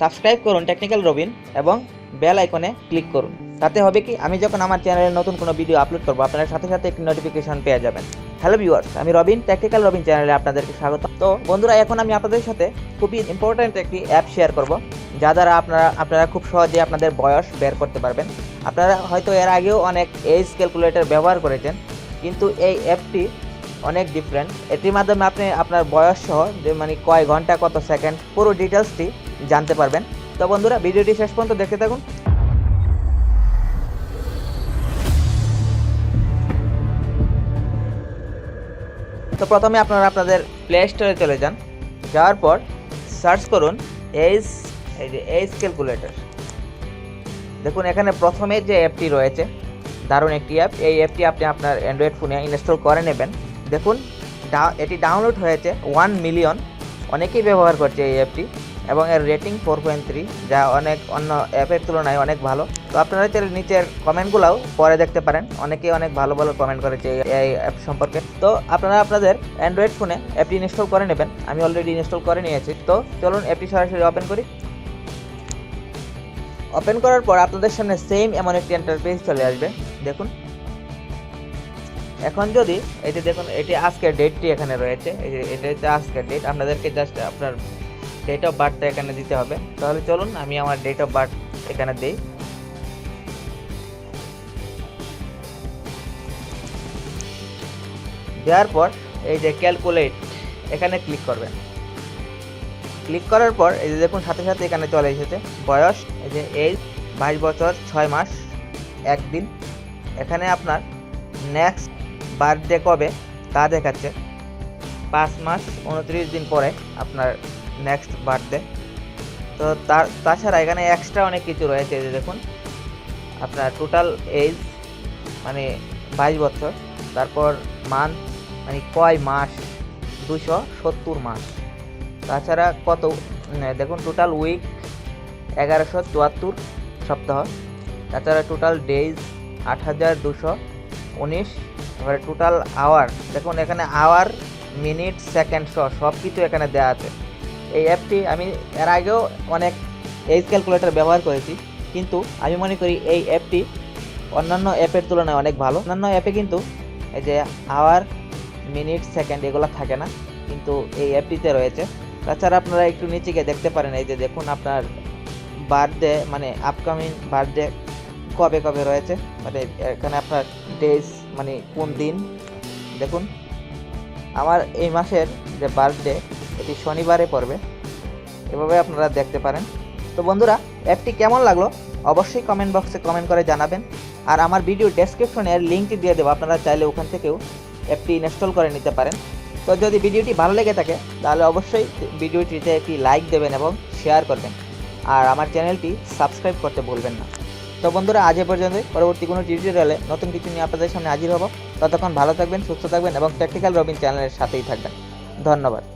Subscribe করুন technical Robin এবং bell আইকনে ক্লিক করুন। তাতে হবে কি, আমি যখন আমার চ্যানেলে নতুন কোনো ভিডিও আপলোড করব, আপনারা সাথে সাথে একটি নোটিফিকেশন পেয়ে যাবেন। হ্যালো ভিউয়ার্স আমি রবিন টেকনিক্যাল রবিন চ্যানেলে আপনাদেরকে স্বাগত। তো বন্ধুরা, এখন আমি আপনাদের সাথে খুবই ইম্পর্ট্যান্ট একটি অ্যাপ শেয়ার করব, যা দ্বারা আপনারা আপনারা খুব সহজে আপনাদের বয়স বের করতে পারবেন। আপনারা হয়তো এর আগেও অনেক এজ ক্যালকুলেটর ব্যবহার করেছেন, কিন্তু এই অ্যাপটি অনেক ডিফারেন্ট এটির মাধ্যমে আপনি আপনার বয়স সহ মানে কয় ঘণ্টা কত সেকেন্ড পুরো ডিটেলসটি জানতে পারবেন। তো বন্ধুরা, ভিডিওটি শেষ পর্যন্ত দেখতে থাকুন। তো প্রথমে আপনারা আপনাদের প্লে স্টোরে চলে যান। যাওয়ার পর সার্চ করুন এজ এই যে এজ ক্যালকুলেটর দেখুন, এখানে প্রথমে যে অ্যাপটি রয়েছে, দারুণ একটি অ্যাপ। এই অ্যাপটি আপনি আপনার অ্যান্ড্রয়েড ফোনে ইনস্টল করে নেবেন। দেখুন এটি ডাউনলোড হয়েছে ওয়ান মিলিয়ন অনেকেই ব্যবহার করছে এই অ্যাপটি। এবং এর রেটিং ফোর পয়েন্ট থ্রি যা অনেক অন্য অ্যাপের তুলনায় অনেক ভালো। তো আপনারা চাইলে নিচের কমেন্টগুলোও পরে দেখতে পারেন। অনেকেই অনেক ভালো ভালো কমেন্ট করেছে এই- অ্যাপ সম্পর্কে। তো আপনারা আপনাদের অ্যান্ড্রয়েড ফোনে অ্যাপটি ইনস্টল করে নেবেন। আমি অলরেডি ইনস্টল করে নিয়েছি। তো চলুন অ্যাপটি সরাসরি ওপেন করি। ওপেন করার পর আপনাদের সামনে সেম এমন একটি ইন্টারফেস চলে আসবে। দেখুন। এখন যদি যে দেখুন, এটি আজকের ডেটটি এখানে রয়েছে। এটা হচ্ছে আজকের ডেট আপনাদেরকে জাস্ট আপনার ডেট অফ বার্থটা এখানে দিতে হবে। তাহলে চলুন, আমি আমার ডেট অফ বার্থ এখানে দিই। দেওয়ার পর এই যে ক্যালকুলেট এখানে ক্লিক করবেন। ক্লিক করার পর এই যে দেখুন, সাথে সাথে এখানে চলে এসেছে। বয়স, এই যে এই বাইশ বছর, ছয় মাস, একদিন। এখানে আপনার নেক্সট বার্থডে কবে? তা দেখাচ্ছে। পাঁচ মাস, উনত্রিশ দিন পরে আপনার নেক্সট বার্থডে তো তার, তাছাড়া এখানে এক্সট্রা অনেক কিছু রয়েছে যে দেখুন। আপনার টোটাল এজ মানে বাইশ বছর। তারপর মান্থ মানে কয় মাস? দুশো সত্তর মাস। তাছাড়া কত দেখুন টোটাল উইক এগারোশো চুয়াত্তর সপ্তাহ। তাছাড়া টোটাল ডেজ আট হাজার দুশো উনিশ। এবারে টোটাল আওয়ার দেখুন এখানে আওয়ার মিনিট সেকেন্ড সহ সব কিছু এখানে দেওয়া আছে। এই অ্যাপটি আমি এর আগেও অনেক এজ ক্যালকুলেটর ব্যবহার করেছি, কিন্তু আমি মনে করি এই অ্যাপটি অন্যান্য অ্যাপের তুলনায় অনেক ভালো। অন্যান্য অ্যাপে কিন্তু এই যে আওয়ার মিনিট সেকেন্ড এগুলো থাকে না, কিন্তু এই অ্যাপটিতে রয়েছে। তাছাড়া আপনারা একটু নিচে গিয়ে দেখতে পারেন, এই যে দেখুন আপনার বার্থডে মানে আপকামিং বার্থডে কবে কবে রয়েছে মানে এখানে আপনার ডেজ মানে কোন দিন, দেখুন। আমার এই মাসের যে বার্থডে এটি শনিবারে পড়বে। এভাবে আপনারা দেখতে পারেন। তো বন্ধুরা, অ্যাপটি কেমন লাগল? অবশ্যই কমেন্ট বক্সে কমেন্ট করে জানাবেন। আর আমার ভিডিও ডেসক্রিপশনে এর লিঙ্কটি দিয়ে দেবো। আপনারা চাইলে ওখান থেকেও অ্যাপটি ইনস্টল করে নিতে পারেন। তো যদি ভিডিওটি ভালো লেগে থাকে, তাহলে অবশ্যই ভিডিওটিতে একটি লাইক দেবেন এবং শেয়ার করবেন। আর আমার চ্যানেলটি সাবস্ক্রাইব করতে ভুলবেন না। তো বন্ধুরা, আজ এ পর্যন্ত পরবর্তী কোনো টিউটোরিয়ালে নতুন কিছু নিয়ে আপনাদের সামনে হাজির হব। ততক্ষণ ভালো থাকবেন, সুস্থ থাকবেন এবং প্র্যাকটিক্যাল রবিন চ্যানেলের সাথেই থাকবেন। ধন্যবাদ।